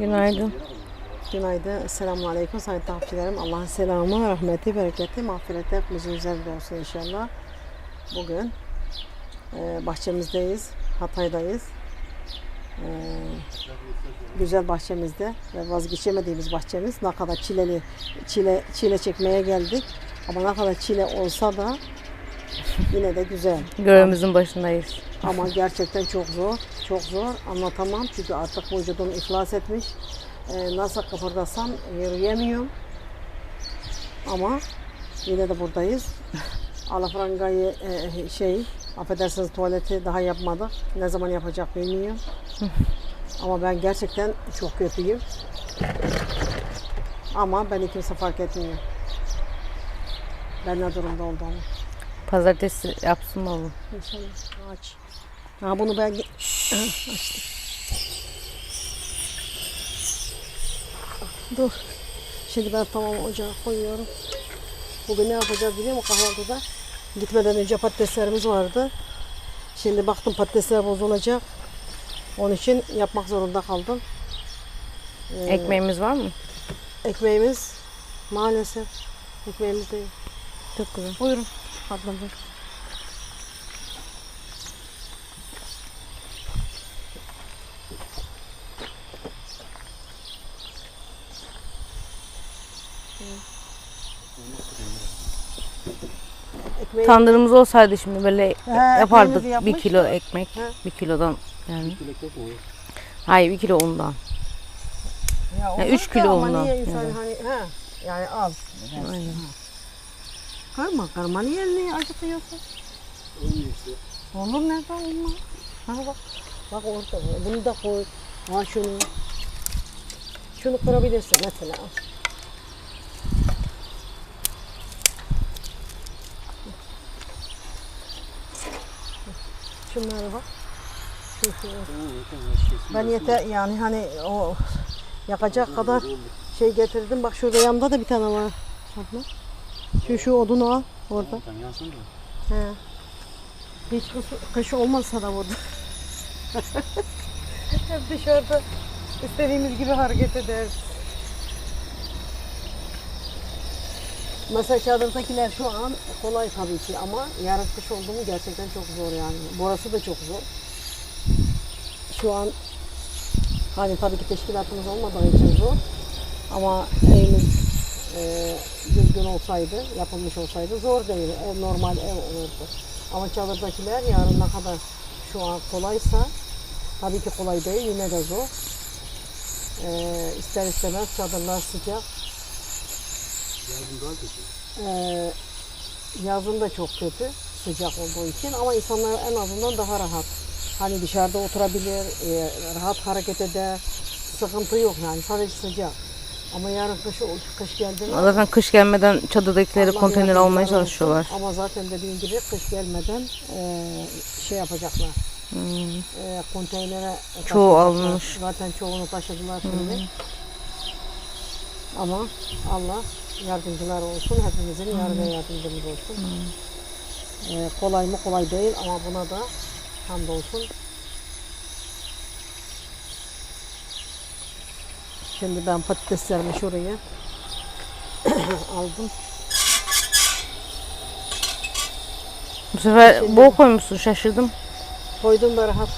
Günaydın. Günaydın. Selamun Aleyküm sayın takipçilerim. Allah'ın selamı, rahmeti, bereketi, mağfireti hepimizin üzerinde olsun inşallah. Bugün e, bahçemizdeyiz. Hatay'dayız. E, güzel bahçemizde ve vazgeçemediğimiz bahçemiz. Ne kadar çileli, çile, çile çekmeye geldik. Ama ne kadar çile olsa da yine de güzel. Görevimizin başındayız. Ama gerçekten çok zor. Çok zor. Anlatamam çünkü artık vücudum iflas etmiş. Ee, nasıl kıpırdasam yürüyemiyorum. Ama yine de buradayız. Alafrangayı e, şey, affedersiniz tuvaleti daha yapmadık. Ne zaman yapacak bilmiyorum. Ama ben gerçekten çok kötüyüm. Ama beni kimse fark etmiyor. Ben ne durumda olduğumu. Pazartesi yapsın oğlum? İnşallah aç. Ha bunu ben açtım. Dur. Şimdi ben tamam ocağa koyuyorum. Bugün ne yapacağız biliyor musun kahvaltıda? Gitmeden önce patateslerimiz vardı. Şimdi baktım patatesler bozulacak. Onun için yapmak zorunda kaldım. Ee, Ekmeğimiz var mı? Ekmeğimiz maalesef ekmeğimiz değil. Çok güzel. Buyurun. Pardon buyurun. Ekmeği Tandırımız olsaydı şimdi böyle yapardık ekmeğimizi bir kilo ekmek. He. Bir kilodan yani. Hayır bir kilo undan. ya Ya olur üç kilo ama ondan. Niye insan Yani. hani he yani az. Aynen. Karma karma niye elini acıtıyorsun? Olur nerede olmaz. Ha bak. Bak orada. Bunu da koy. Ha şunu. Şunu kırabilirsin mesela. Şunlara bak. Şu, şu. Ben yeter yani hani o yakacak kadar şey getirdim. Bak şurada yanında da bir tane var. Abla. Şu şu odunu al orada. He. Hiç kış, olmazsa da burada. Hep dışarıda istediğimiz gibi hareket ederiz. Mesela çadırdakiler şu an kolay tabii ki ama yarın kış oldu mu gerçekten çok zor yani. Burası da çok zor. Şu an hani tabii ki teşkilatımız olmadığı için zor. Ama evimiz e, düzgün olsaydı, yapılmış olsaydı zor değil. Ev, normal ev olurdu. Ama çadırdakiler yarın ne kadar şu an kolaysa tabii ki kolay değil yine de zor. E, ister istemez çadırlar sıcak. Ee, yazın da çok kötü sıcak olduğu için ama insanlar en azından daha rahat. Hani dışarıda oturabilir, e, rahat hareket eder. Sıkıntı yok yani sadece sıcak. Ama yarın kış, kış geldi mi? Zaten kış gelmeden çadırdakileri Allah konteyner almaya olsun. çalışıyorlar. Ama zaten dediğim gibi kış gelmeden e, şey yapacaklar. Hmm. E, konteynere Çoğu taşıyacaklar. alınmış. Zaten çoğunu taşıdılar şimdi. Ama Allah yardımcılar olsun. Hepimizin yardım ve yardımcımız olsun. E, kolay mı kolay değil ama buna da hamdolsun. Şimdi ben patateslerimi şuraya aldım. Bu sefer bol koymuşsun şaşırdım. Koydum da rahat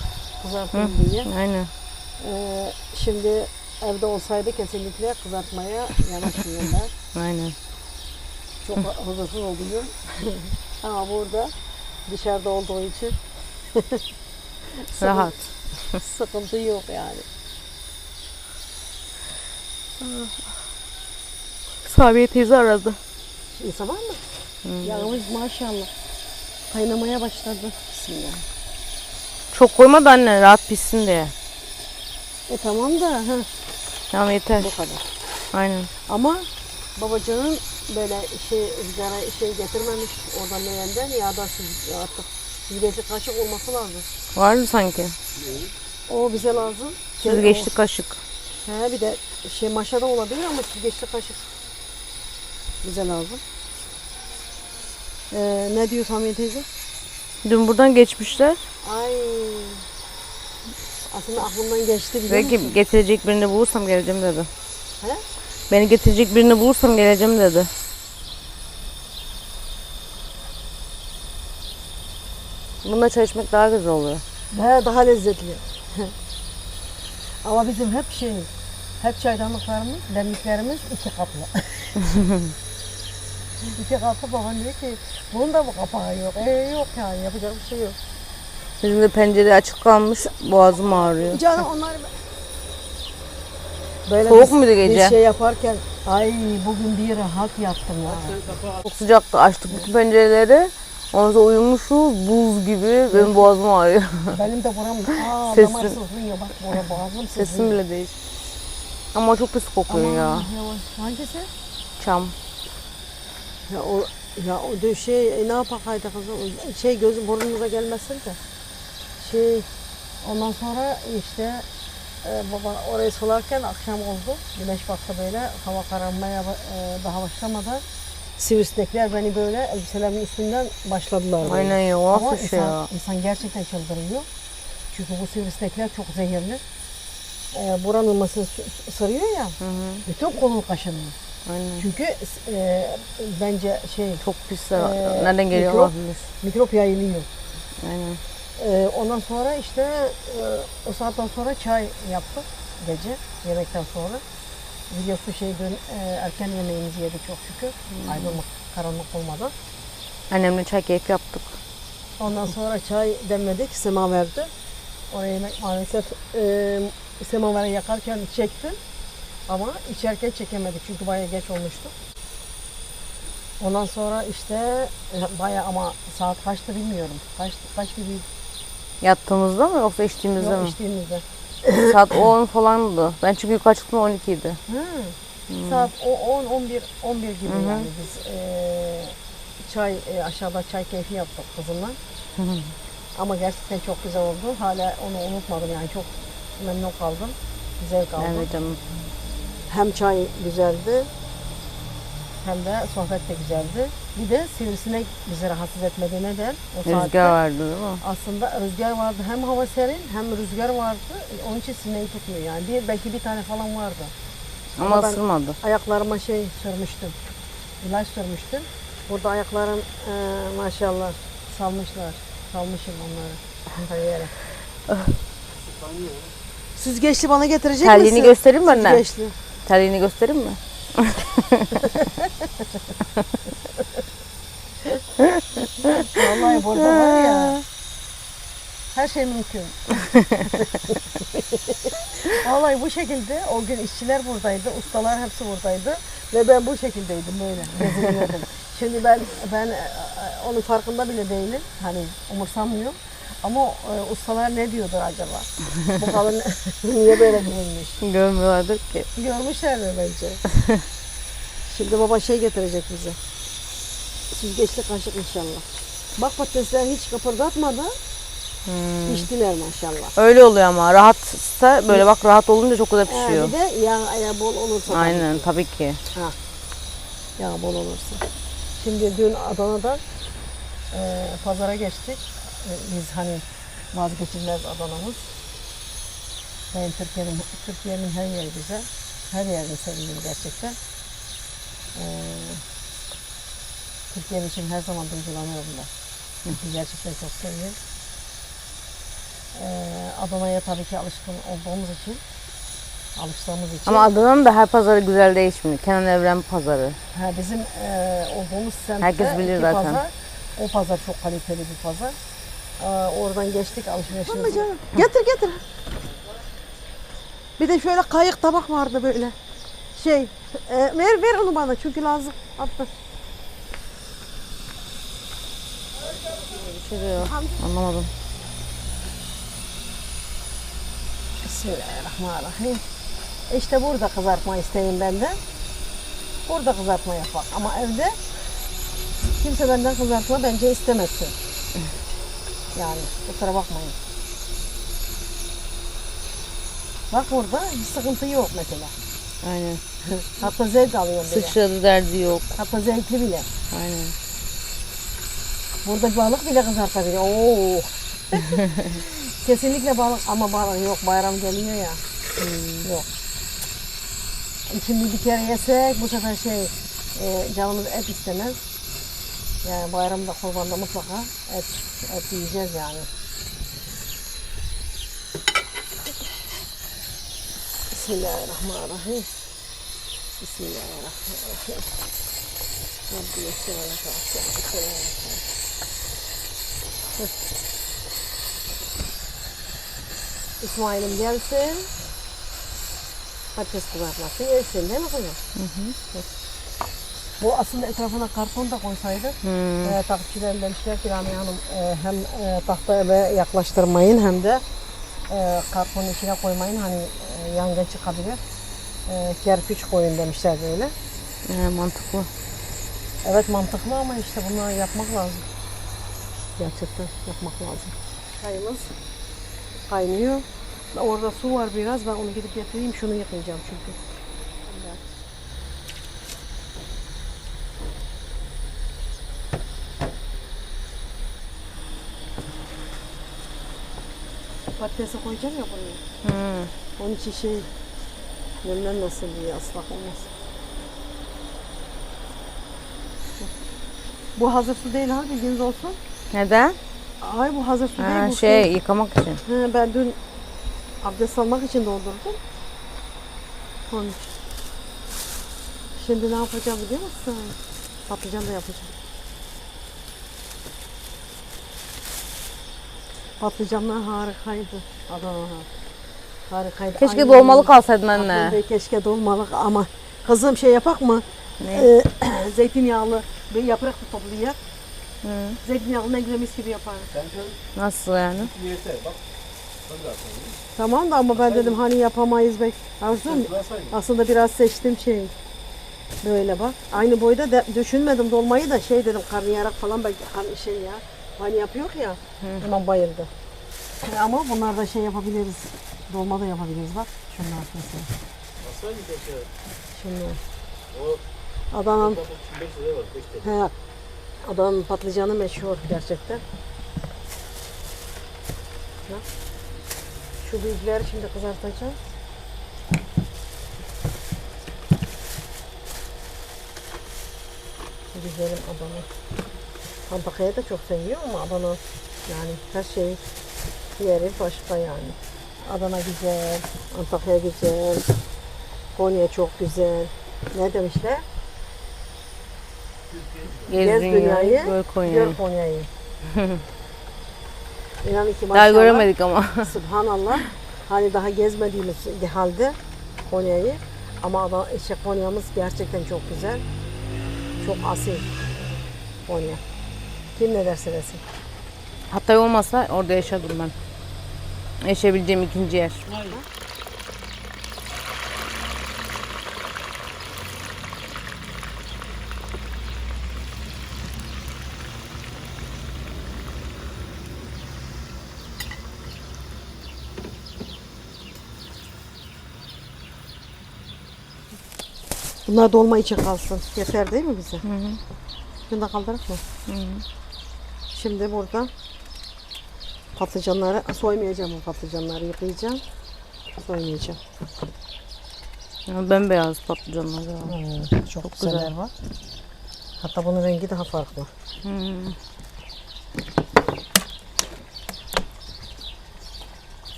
kızartayım diye. Aynen. Ee, şimdi evde olsaydı kesinlikle kızartmaya yanaşmıyorlar. Aynen. Çok huzursuz oluyor. Ama burada dışarıda olduğu için Rahat. sıkıntı yok yani. Sabiye teyze aradı. İnsan var mı? Yağımız maşallah. Kaynamaya başladı. Bismillah. Çok koyma da anne rahat pişsin diye. E tamam da ha, Tamam yeter. bu kadar. Aynen. Ama babacığın böyle şey ızgara şey getirmemiş oradan leğenden ya da siz artık süzgeçli kaşık olması lazım. Vardı sanki. O bize lazım. Süzgeçli kaşık. He bir de şey maşada olabilir ama süzgeçli kaşık bize lazım. Ee, ne diyor Samiye teyze? Dün buradan geçmişler. Ay Aslında aklımdan geçti biliyor Belki musun? getirecek birini bulursam geleceğim dedi. He? Beni getirecek birini bulursam geleceğim dedi. Bunda çay içmek daha güzel oluyor. He, daha lezzetli. Ama bizim hep şey, hep çaydanlıklarımız, demliklerimiz iki kaplı. iki kaplı babam diyor ki, bunun da mı kapağı yok? E yok yani, yapacak bir şey yok. Bizim de pencere açık kalmış, boğazım ağrıyor. Canım onlar böyle Soğuk biz- muydu gece? Biz şey yaparken, ay bugün bir rahat yattım ya. Çok sıcaktı, açtık bütün pencereleri. Ondan sonra uyumuşuz, buz gibi, benim boğazım ağrıyor. Benim de buram, aa Sesim- damar sızlıyor bak, boğazım sızlıyor. Sesim bile değil. Ama çok pis kokuyor Aman, ya. yavaş. Hangisi? Çam. Ya o ya o da şey e, ne yapak haydi kızım şey gözüm burnumuza gelmesin de şey ondan sonra işte e, baba orayı sularken akşam oldu güneş battı böyle hava kararmaya e, daha başlamadan sivrisinekler beni böyle elbiselerimin üstünden başladılar. böyle. Aynen ya, Ama insan, ya? insan gerçekten çıldırıyor. Çünkü bu sivrisinekler çok zehirli. E, buranın masası sarıyor ya, Hı hı. bütün kolun kaşınıyor. Aynen. Çünkü e, bence şey Çok pis. Ee, Nereden geliyor mikrop- mikrop yayılıyor. Aynen. Ee, ondan sonra işte e, o saatten sonra çay yaptık gece yemekten sonra. Biliyorsun şey dün e, erken yemeğimizi yedik çok şükür. Aydınlık, karanlık olmadan. Annemle çay keyfi yaptık. Ondan sonra çay demledik, semaverde. Oraya yemek maalesef e, semaveri yakarken çektim. Ama içerken çekemedik çünkü bayağı geç olmuştu. Ondan sonra işte e, bayağı ama saat kaçtı bilmiyorum. Kaç, kaç gibi Yattığımızda mı yoksa içtiğimizde yok mi? içtiğimizde. Saat 10 falandı. Ben çünkü yukarı çıktım 12 idi. Hı. Saat o 10 11 11 gibi Hı hı. yani biz e, çay e, aşağıda çay keyfi yaptık kızımla. Ama gerçekten çok güzel oldu. Hala onu unutmadım yani çok memnun kaldım. Zevk aldım. Evet. Hem çay güzeldi hem de sohbet de güzeldi. Bir de sivrisinek bizi rahatsız etmedi. Neden? O saatte Rüzgar vardı değil mi? aslında rüzgar vardı. Hem hava serin hem rüzgar vardı. Onun için sineği tutmuyor yani. Bir, belki bir tane falan vardı. Ama Ama ısırmadı. Ayaklarıma şey sürmüştüm. İlaç sürmüştüm. Burada ayaklarım e, maşallah salmışlar. Salmışım onları her yere. Süzgeçli bana getirecek Terliğini misin? göstereyim mi anne? Süzgeçli. Terliğini göstereyim mi? Vallahi burada var ya. Her şey mümkün. Vallahi bu şekilde o gün işçiler buradaydı, ustalar hepsi buradaydı ve ben bu şekildeydim böyle geziniyordum. Şimdi ben ben e, e, onun farkında bile değilim. Hani umursamıyor. Ama e, ustalar ne diyordur acaba? Bu kadın niye böyle giyinmiş? Görmüyorlardır ki. Görmüşlerdir bence. Şimdi baba şey getirecek bize. Süzgeçli kaşık inşallah. Bak patatesler hiç kıpırdatmadan Hmm. piştiler maşallah. Öyle oluyor ama rahatsa böyle bak rahat olunca çok güzel Ee, pişiyor. bir de yağ, yağ bol olursa. Aynen tabii ki. Yağ bol olursa. Şimdi dün Adana'dan e, pazara geçtik. E, biz hani vazgeçilmez Adana'mız. Ben Türkiye'nin Türkiye'nin her yeri güzel. Her yerini seviyorum gerçekten. E, Türkiye'm için her zaman duygulanırım da. Çünkü gerçekten çok seviyorum. E, Adana'ya tabii ki alışkın olduğumuz için alıştığımız için. Ama Adana'nın da her pazarı güzel değişmiyor. Kenan Evren pazarı. Ha, bizim e, olduğumuz semtte Herkes bilir zaten. pazar. O pazar çok kaliteli bir pazar. Aa, oradan geçtik alışverişimizi. Getir getir. Bir de şöyle kayık tabak vardı böyle. Şey, e, ver ver onu bana çünkü lazım. Attı. Şey diyor. Anlamadım. Bismillahirrahmanirrahim. İşte burada kızartma isteyin benden. Burada kızartma yapak. Ama evde kimse benden kızartma bence istemesin. Yani kusura bakmayın. Bak burada hiç sıkıntı yok mesela. Aynen. Hatta zevk alıyorum bile. Sıçradı derdi yok. Hatta zevkli bile. Aynen. Burada balık bile kızartabiliyor. Oo. Kesinlikle balık ama balık yok bayram geliyor ya. Yok. Şimdi bir kere yesek bu sefer şey e, canımız et istemez. Yani bayramda kurbanda mutlaka et, et yiyeceğiz yani. Bismillahirrahmanirrahim. Bismillahirrahmanirrahim. Rabbi la İsmail'im gelsin. Patates kızartması yesin değil mi kızım? Hı. Bu aslında etrafına karton da koysaydık. E, takipçilerim demişler ki Ramiye Hanım e, hem e, tahta eve yaklaştırmayın hem de e, kartonun içine koymayın hani e, yangın çıkabilir. E, kerpiç koyun demişler böyle. Ee, mantıklı. Evet mantıklı ama işte bunları yapmak lazım. Gerçekten yapmak lazım. Çayımız kaynıyor. Orada su var biraz. Ben onu gidip getireyim. Şunu yıkayacağım çünkü. Patatesi koyacağım ya buraya. Hı. Onun için şey nemlenmesin diye ıslak olmasın. Bu hazır su değil ha bilginiz olsun. Neden? Ay bu hazır su değil Ha, bu şey yıkamak için. He, ben dün abdest almak için doldurdum. Onun. Şimdi ne yapacağım biliyor musun? Patlıcan da yapacağım. Patlıcanlar harikaydı. Adana harikaydı. Keşke Ay, dolmalık alsaydın anne. aklımda Keşke dolmalık ama kızım şey yapak mı? Ne? Ee, zeytinyağlı bir yaprak da toplayak. Hı. Zeytinyağlı mis gibi yaparız. Nasıl yani? Yeter bak. Tamam da ama ben dedim hani yapamayız bek. Aslında, aslında biraz seçtim şey. Böyle bak. Aynı boyda da düşünmedim dolmayı da şey dedim karnıyarık falan belki hani şey ya. Hani yapıyor ya. Hemen bayıldı. E, Ama bunlar da şey yapabiliriz. Dolma da yapabiliriz bak. Şunlar mesela. Nasıl hangi peki? Şunlar. O Adana'nın bak 5 liraya var 5 lira. he, Adana'nın patlıcanı meşhur gerçekten. Bak. Şu büyükleri şimdi kızartacağım. Güzelim Adana. Antakya'yı da çok seviyorum ama Adana yani her şey yeri başka yani. Adana güzel, Antakya güzel, Konya çok güzel. Ne demişler? Gez, Gez dünyayı, gör Konya'yı. Gör Konya'yı. İnanın ki Daha göremedik ama. Subhanallah. Hani daha gezmediğimiz halde Konya'yı. Ama Adana, işte Konya'mız gerçekten çok güzel. Çok asil Konya. Kim ne derse desin. Hatay olmasa orada yaşadım ben. Yaşayabileceğim ikinci yer. Bunlar dolma için kalsın. Yeter değil mi bize? Hı hı. Bunu da kaldırık mı? Şimdi burada patlıcanları soymayacağım bu patlıcanları yıkayacağım. Soymayacağım. Ya bembeyaz patlıcanlar ya. çok, Çok güzel. var. Hatta bunun rengi daha farklı. Hmm.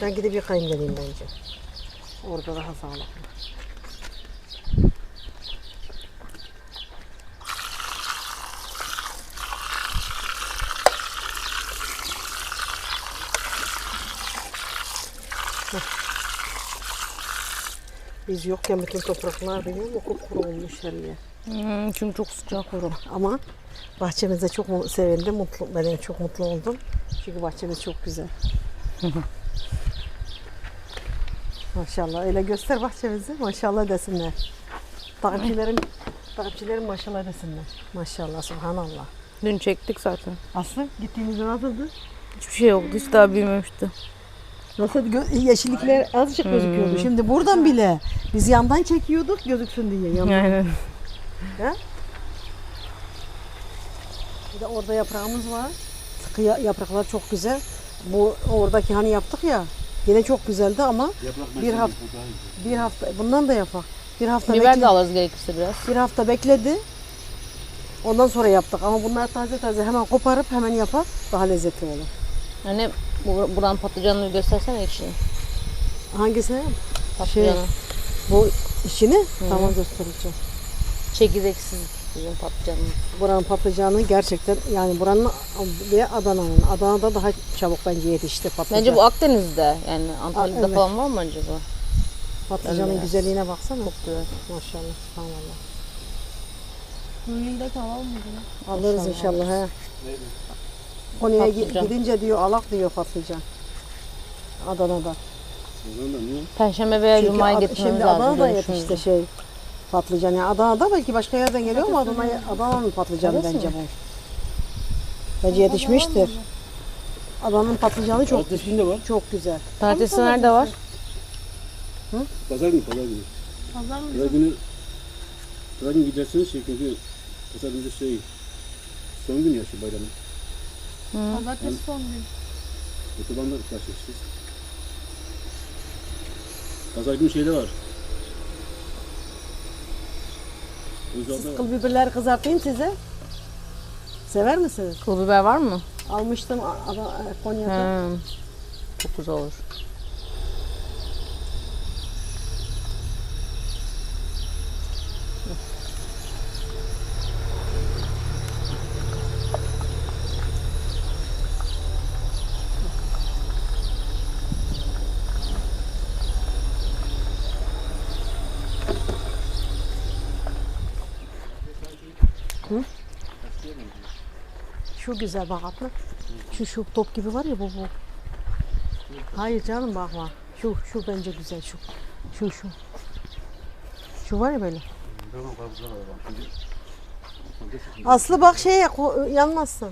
Ben gidip yıkayayım geleyim bence. Orada daha sağlıklı. Biz yokken bütün topraklar biliyor musun? Kupkuru olmuş her yer. Hmm, çünkü çok sıcak. Kuru. Ama bahçemize çok sevindim, mutlu, ben çok mutlu oldum. Çünkü bahçemiz çok güzel. maşallah öyle göster bahçemizi, maşallah desinler. Takipçilerim, takipçilerim maşallah desinler. Maşallah, subhanallah. Dün çektik zaten. Aslı gittiğimizde nasıldı? Hiçbir şey yoktu. Hiç daha büyümemişti. Nasıl gö- yeşillikler azıcık gözüküyordu. Şimdi buradan bile biz yandan çekiyorduk gözüksün diye. Yandan. Yani Bir de orada yaprağımız var. Sıkı ya- yapraklar çok güzel. Bu oradaki hani yaptık ya. Yine çok güzeldi ama Yaprak Bir hafta- bir hafta bundan da yapak. Bir hafta Biber bekle- de alırız gerekirse biraz. bir hafta bekledi. Ondan sonra yaptık ama bunlar taze taze hemen koparıp hemen yapak daha lezzetli olur. Hani bu, buranın patlıcanını göstersene içini. Hangisi? Patlıcanı. Bu içini tamam göstereceğim. Çekirdeksiz bizim patlıcanımız. Buranın patlıcanı gerçekten yani buranın ve Adana'nın. Adana'da daha çabuk bence yetişti patlıcan. Bence bu Akdeniz'de yani Antalya'da evet. falan var mı acaba? patlıcanın Evet. güzelliğine baksana. Çok güzel. Maşallah. Tamam Allah. Düğünde tamam mı? Alırız inşallah he. Konya'ya Patlıcan. gidince diyor alak diyor patlıcan. Adana'da. Perşembe veya Çünkü Cuma'ya Ad- getirmemiz şimdi lazım. Adana'da dönüşümüzde. yetişti şey patlıcan. Yani Adana'da belki başka yerden geliyor ama Adana, Adana'nın patlıcanı Öyle bence mi? bu. Bence yetişmiştir. Adana'nın patlıcanı çok Adresinde var. çok güzel. Patatesi nerede var? Pazar günü, pazar günü. Pazar mı? Pazar günü, pazar günü gidersiniz şey çünkü pazar günü şey son gün ya şu bayramın. Pazartesi son gün. Otobanda karşılaştık. Pazar günü şeyde var. Özal'da Kıl biberleri kızartayım size. Sever misiniz? Pul biber var mı? Almıştım A- Ada- Konya'da. He. Çok güzel olur. Şu güzel bak abla. Şu şu top gibi var ya bu bu. Hayır canım bak bak. Şu şu bence güzel şu. Şu şu. Şu var ya böyle. Aslı bak şeye yanmazsın.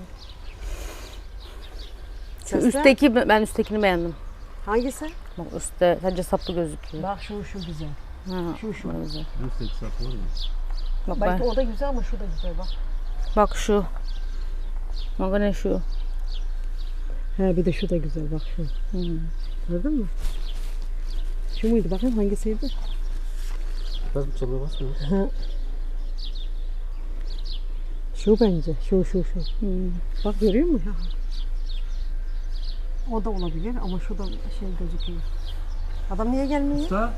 Şu Sesle. üstteki ben üsttekini beğendim. Hangisi? Bak üstte sadece saplı gözüküyor. Bak şu şu güzel. Ha, Şu şu. güzel. Üstte sapı var mı? Bak, Belki ben, o da güzel ama şu da güzel bak. bak şu. Bak ne şu. He bir de şu da güzel bak şu. Gördün mü? Şu muydu? Bakayım hangisiydi? Biraz bir çalıya basmıyor. Şu bence. Şu şu şu. Bak görüyor musun? Ya. O da olabilir ama şu da şey gözüküyor. Adam niye gelmiyor? Usta.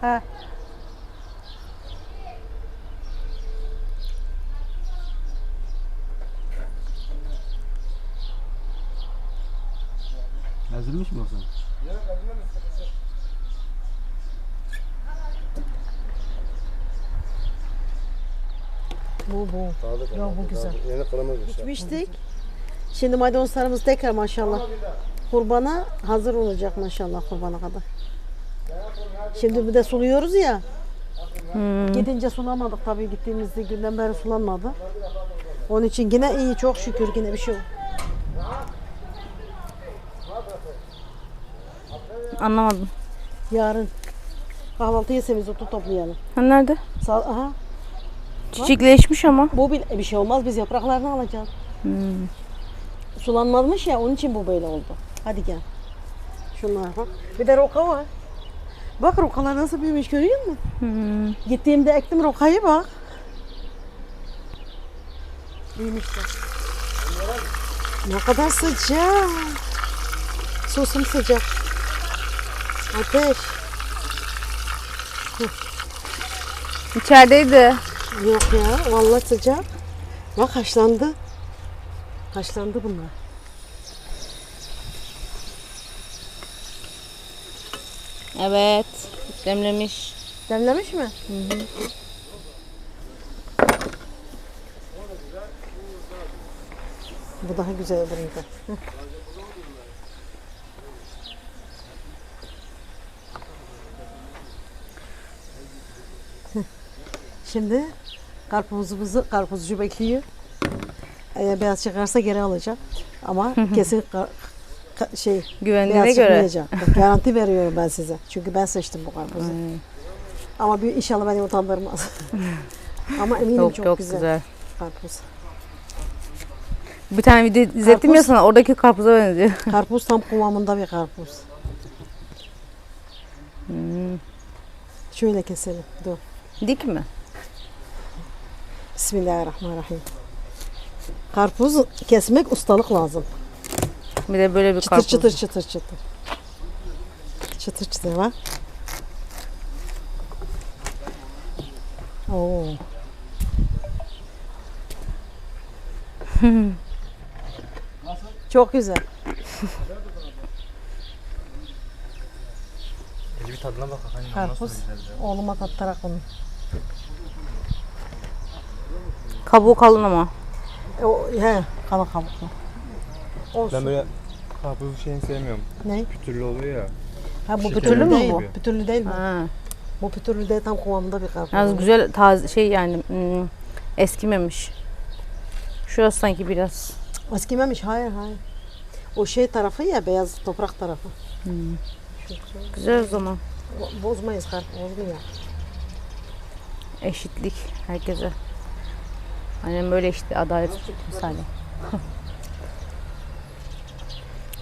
He. Ezilmiş mi olsun? Bu bu. Yok bu güzel. Yeni kalamaz Bitmiştik. Şimdi maydanozlarımız tekrar maşallah kurbana hazır olacak maşallah kurbana kadar. Şimdi bir de suluyoruz ya. Gidince sulamadık tabii gittiğimiz günden beri sulanmadı. Onun için yine iyi çok şükür yine bir şey yok. Anlamadım. Yarın kahvaltı yesemiz otu toplayalım. Ha nerede? Sağ, aha. Çiçekleşmiş ama. Bu bir, bir şey olmaz biz yapraklarını alacağız. Sulanmamış ya onun için bu böyle oldu. Hadi gel. Şunlara bak. Bir de roka var. Bak rokalar nasıl büyümüş görüyor musun? Gittiğimde ektim rokayı bak. Büyümüşler. Ne kadar sıcak. Sosum sıcak. Ateş. İçerideydi. Yok ya vallahi sıcak. Bak haşlandı. Haşlandı bunlar. Evet. Demlemiş. Demlemiş mi? Bu daha güzel olurdu. Şimdi karpuzumuzu karpuzcu bekliyor. Eğer beyaz çıkarsa geri alacağım. Ama kesin ka- şey Güvenliğine beyaz göre. Bak, Garanti veriyorum ben size. Çünkü ben seçtim bu karpuzu. Ama bir inşallah beni utandırmaz. Ama eminim Çok çok, çok güzel, güzel. karpuz. Bir tane video izlettim ya Karpuz. sana oradaki karpuza benziyor. Karpuz tam kıvamında bir karpuz. Hmm. Şöyle keselim. Dur. Dik mi? Bismillahirrahmanirrahim. Karpuz kesmek ustalık lazım. Bir de böyle bir Çıtır karpuz. çıtır çıtır çıtır. Çıtır çıtır bak. Oo. Çok güzel. Hadi bir tadına bak anne. Karpuz. Oğluma katarak onu. Kabuğu kalın ama. E, o, he, kala kabuklu. Olsun. Ben böyle karpuz şeyini sevmiyorum. Ne? Pütürlü oluyor ya. Ha bu Şekerli pütürlü değil. bu? Pütürlü değil mi? Ha. Bu pütürlü değil tam kıvamında bir karpuz. Yalnız güzel taze şey yani hmm, eskimemiş. Şurası sanki biraz. Eskimemiş hayır hayır. O şey tarafı ya beyaz toprak tarafı. Şu- Güzel o zaman. Bo- Bozmayız karpuz bozmuyor. Eşitlik herkese. Annem böyle işte adalet misali.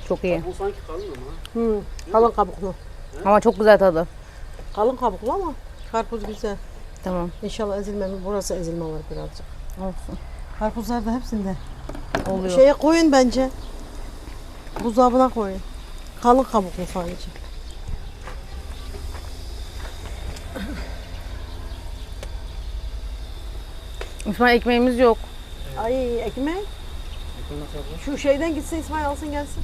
çok iyi. Bu sanki kalın ama. Hı, kalın kabuklu. Ama çok güzel tadı. Kalın kabuklu ama karpuz güzel. Tamam. İnşallah ezilmemi burası ezilme var birazcık. Olsun. Karpuzlar da hepsinde. Oluyor. Şeye koyun bence. Buzdolabına koyun. Kalın kabuklu sadece. İsmail ekmeğimiz yok. Ay ekmek. Şu şeyden gitsin İsmail alsın gelsin.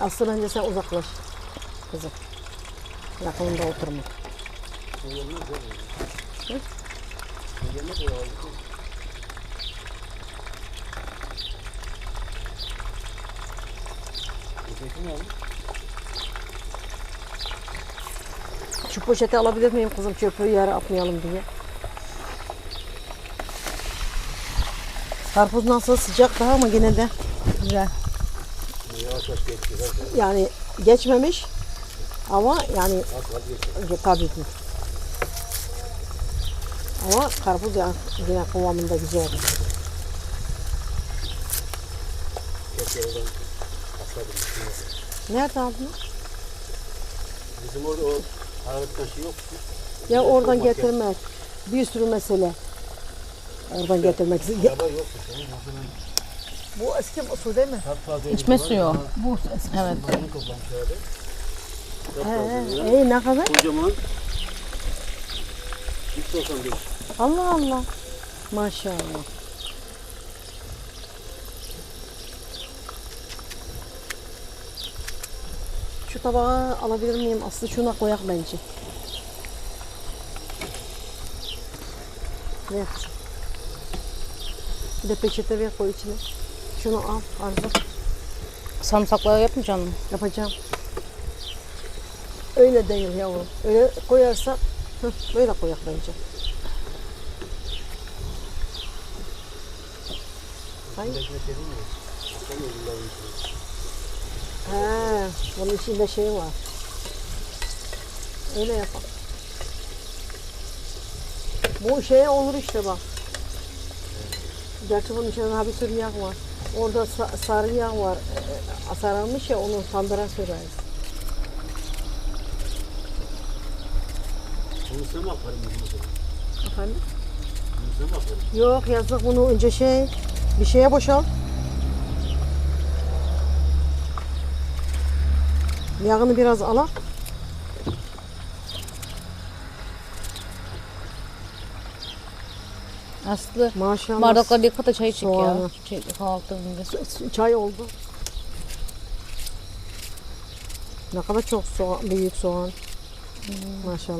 Asıl önce sen uzaklaş. Kızım. Yakınında oturma. Hı? Şu poşeti alabilir miyim kızım çöpü yere atmayalım diye. Karpuz nasıl sıcak daha ama yine de güzel. Yani geçmemiş ama yani tabii. Ama karpuz ya yine kıvamında güzel. Nerede aldın? Bizim orada o hararet taşı yok. Ya oradan getirmek. Bir sürü mesele. Oradan getirmek. Ya- Bu eski su değil mi? İçme suyu. Bu eski. Evet. He, he. İyi ne kadar? Kocaman. 395. Allah Allah. Maşallah. Şu tabağı alabilir miyim? Aslı şuna koyak bence. Ver kızım. Bir de peçete ver koy içine. Şunu al Arzu. Sarımsakları yapmayacak mısın? Yapacağım. Öyle değil yavrum. Öyle koyarsak hıh, böyle koyak bence. Hayır. He, bunun içinde şey var. Öyle yapalım. Bu şey olur işte bak. Gerçi bunun içinde daha bir sürü yağ var. Orada sa- sarı yağ var. Ee, sararmış ya onu tandıra süreriz. Bunu sen mi zaman? Efendim? Bunu sen mi aferin? Yok yazık bunu önce şey bir şeye boşalt. Yağını biraz ala. Aslı Maşallah. bardakları yıka da çay çek ya. Soğanı. Kahvaltı önce. Su- Çay oldu. Ne kadar çok soğan, büyük soğan. Maşallah.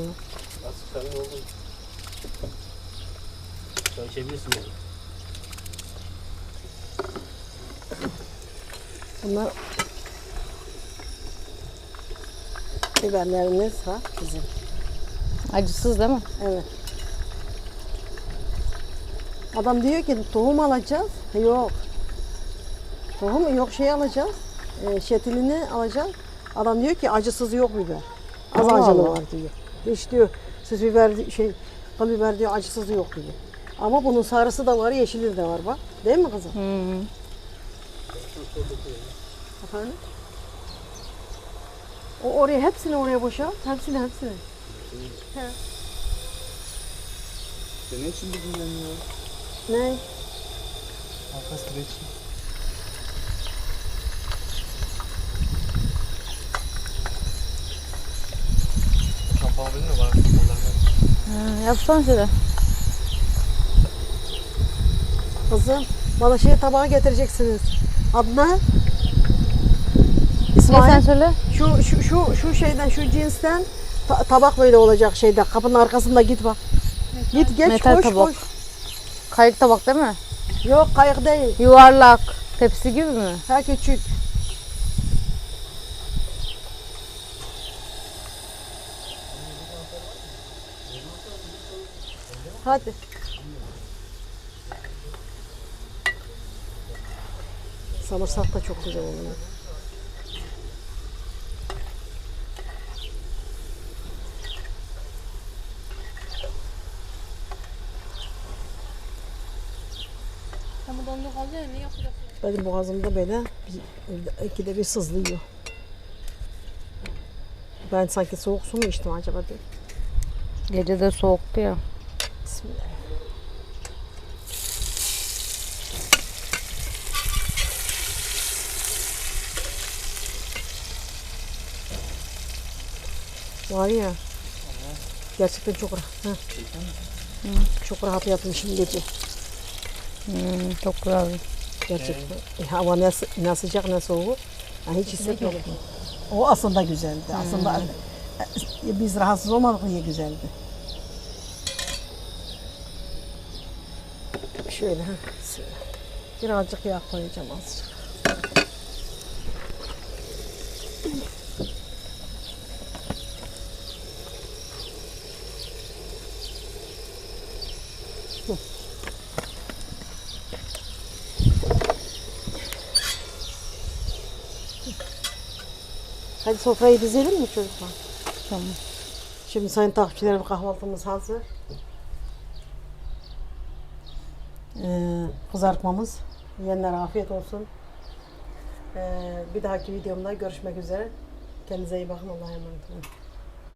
Nasıl sen oldun? Çay içebilirsin yani. Bunlar biberlerimiz var bizim. Acısız değil mi? Evet. Adam diyor ki tohum alacağız. Yok. Tohum yok şey alacağız. E, şetilini alacağız. Adam diyor ki acısız yok biber. Az Allah acılı Allah. var diyor. Hiç diyor süs biber şey pul biber diyor acısız yok diyor. Ama bunun sarısı da var, yeşili de var bak. Değil mi kızım? Hı. Efendim? O oraya hepsini oraya boşalt. Hepsini hepsini. Sen ne için bugün gelmiyor? Ne? Arka streç. Bana? Kollarına. Hı, Yapsana şöyle. Kızım bana şey tabağı getireceksiniz. Adnan. Ne sen İsmail. söyle? Şu şu şu şu şeyden şu cinsten ta- tabak böyle olacak şeyde. Kapının arkasında git bak. Git geç Metal koş tabak. koş. Kayık tabak değil mi? Yok kayık değil. Yuvarlak. Tepsi gibi mi? Ha küçük. Hadi. Samırsak da çok güzel oluyor. Ama dondu kaldı ya ne yapacaksın? Benim boğazımda böyle bir, ikide bir sızlıyor. Ben sanki soğuk su mu içtim acaba diye. Gece de soğuktu ya. Bismillah. Var ya. Gerçekten çok rahat. ha. Çok rahat yatmışım gece. Hmm, çok güzel. Gerçekten. E, hava ne, ne sıcak ne soğuk. Ha, hiç hissetmedim. O aslında güzeldi. Aslında e, biz rahatsız olmadık diye güzeldi. Şöyle ha. Birazcık yağ koyacağım azıcık. Sofrayı dizelim mi çocuklar? Tamam. Şimdi sayın takipçilerim kahvaltımız hazır. Ee, kızartmamız. Yiyenlere afiyet olsun. Ee, bir dahaki videomda görüşmek üzere. Kendinize iyi bakın. Allah'a emanet olun.